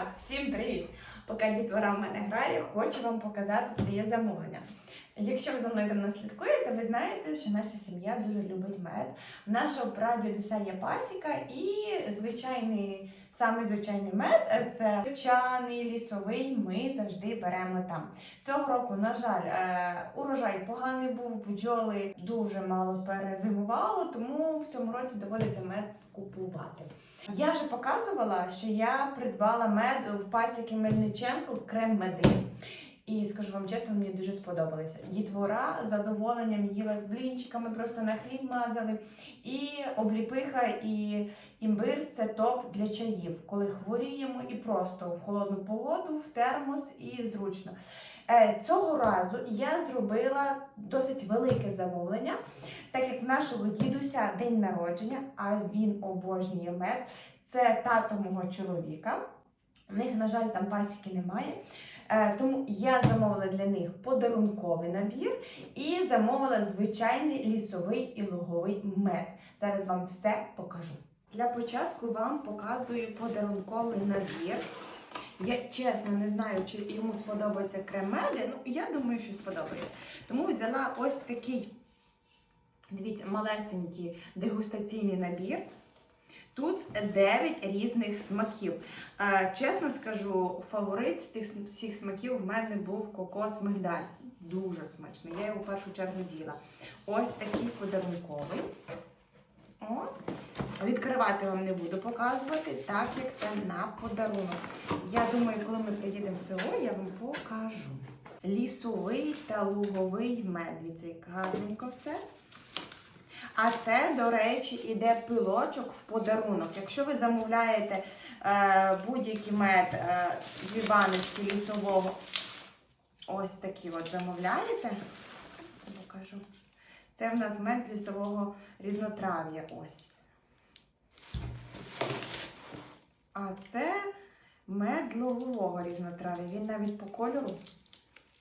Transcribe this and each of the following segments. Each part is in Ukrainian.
Так, всім привіт! Поки дітвора в мене грає, хочу вам показати своє замовлення. Якщо ви за мною давно слідкуєте, ви знаєте, що наша сім'я дуже любить мед. В нашого прадідуся є пасіка і звичайний, самий звичайний мед це гречаний, лісовий. Ми завжди беремо там. Цього року, на жаль, е, урожай поганий був, бджоли дуже мало перезимувало, тому в цьому році доводиться мед купувати. Я вже показувала, що я придбала мед в пасіки Мельниченко крем меди. Скажу вам чесно, мені дуже сподобалося. Дітвора з задоволенням їла з блінчиками, просто на хліб мазали. І обліпиха і імбир це топ для чаїв, коли хворіємо і просто в холодну погоду, в термос і зручно. Е, Цього разу я зробила досить велике замовлення, так як в нашого дідуся день народження, а він обожнює мед. Це тато мого чоловіка. В них, на жаль, там пасіки немає. Е, Тому я замовила для них подарунковий набір і замовила звичайний лісовий і луговий мед. Зараз вам все покажу. Для початку вам показую подарунковий набір. Я чесно не знаю, чи йому сподобається крем меди. Ну, я думаю, що сподобається. Тому взяла ось такий, дивіться, малесенький дегустаційний набір. Тут 9 різних смаків. Е, Чесно скажу, фаворит з цих всіх смаків в мене був кокос мигдаль. Дуже смачно. Я його в першу чергу з'їла. Ось такий подарунковий. О, відкривати вам не буду показувати, так як це на подарунок. Я думаю, коли ми приїдемо в село, я вам покажу. Лісовий та луговий мед. Дивіться, гарненько все. А це, до речі, іде пилочок в подарунок. Якщо ви замовляєте е, будь-який мед, е, баночки лісового, ось такі от замовляєте, покажу. Це в нас мед з лісового різнотрав'я. Ось. А це мед з лугового різнотрав'я. Він навіть по кольору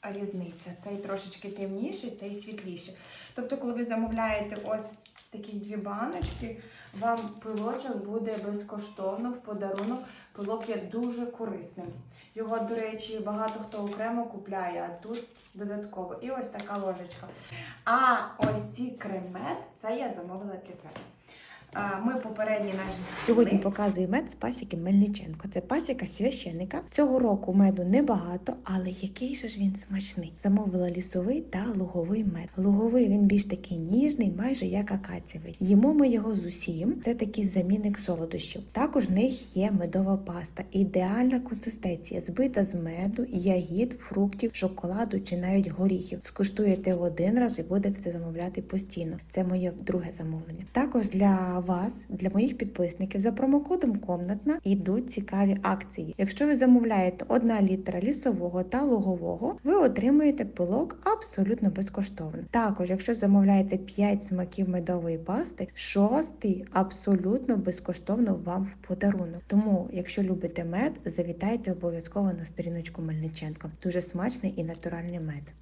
різниця. Цей трошечки темніший, цей світліший. Тобто, коли ви замовляєте ось такі дві баночки, вам пилочок буде безкоштовно в подарунок. Пилок є дуже корисним. Його, до речі, багато хто окремо купляє, а тут додатково. І ось така ложечка. А ось ці кремет, це я замовила. А, Ми попередні наші Сьогодні з'їли. показую мед з пасіки Мельниченко. Це пасіка священика. Цього року меду небагато, але який же ж він смачний. Замовила лісовий та луговий мед. Луговий він більш такий ніжний, майже як акацієвий. Їмо ми його з усім. Це такий замінник солодощів. Також в них є медова паста, ідеальна консистенція, збита з меду, ягід, фруктів, шоколаду чи навіть горіхів. Скуштуєте один раз і будете замовляти постійно. Це моє друге замовлення. Також для вас, для моїх підписників, за промокодом Комнатна йдуть цікаві акції. Якщо ви замовляєте 1 літра лісового та лугового, ви отримуєте пилок абсолютно безкоштовно. Також, якщо замовляєте 5 смаків медової пасти, шостий абсолютно безкоштовно вам в подарунок. Тому, якщо любите мед, завітайте обов'язково на сторіночку Мельниченко. Дуже смачний і натуральний мед.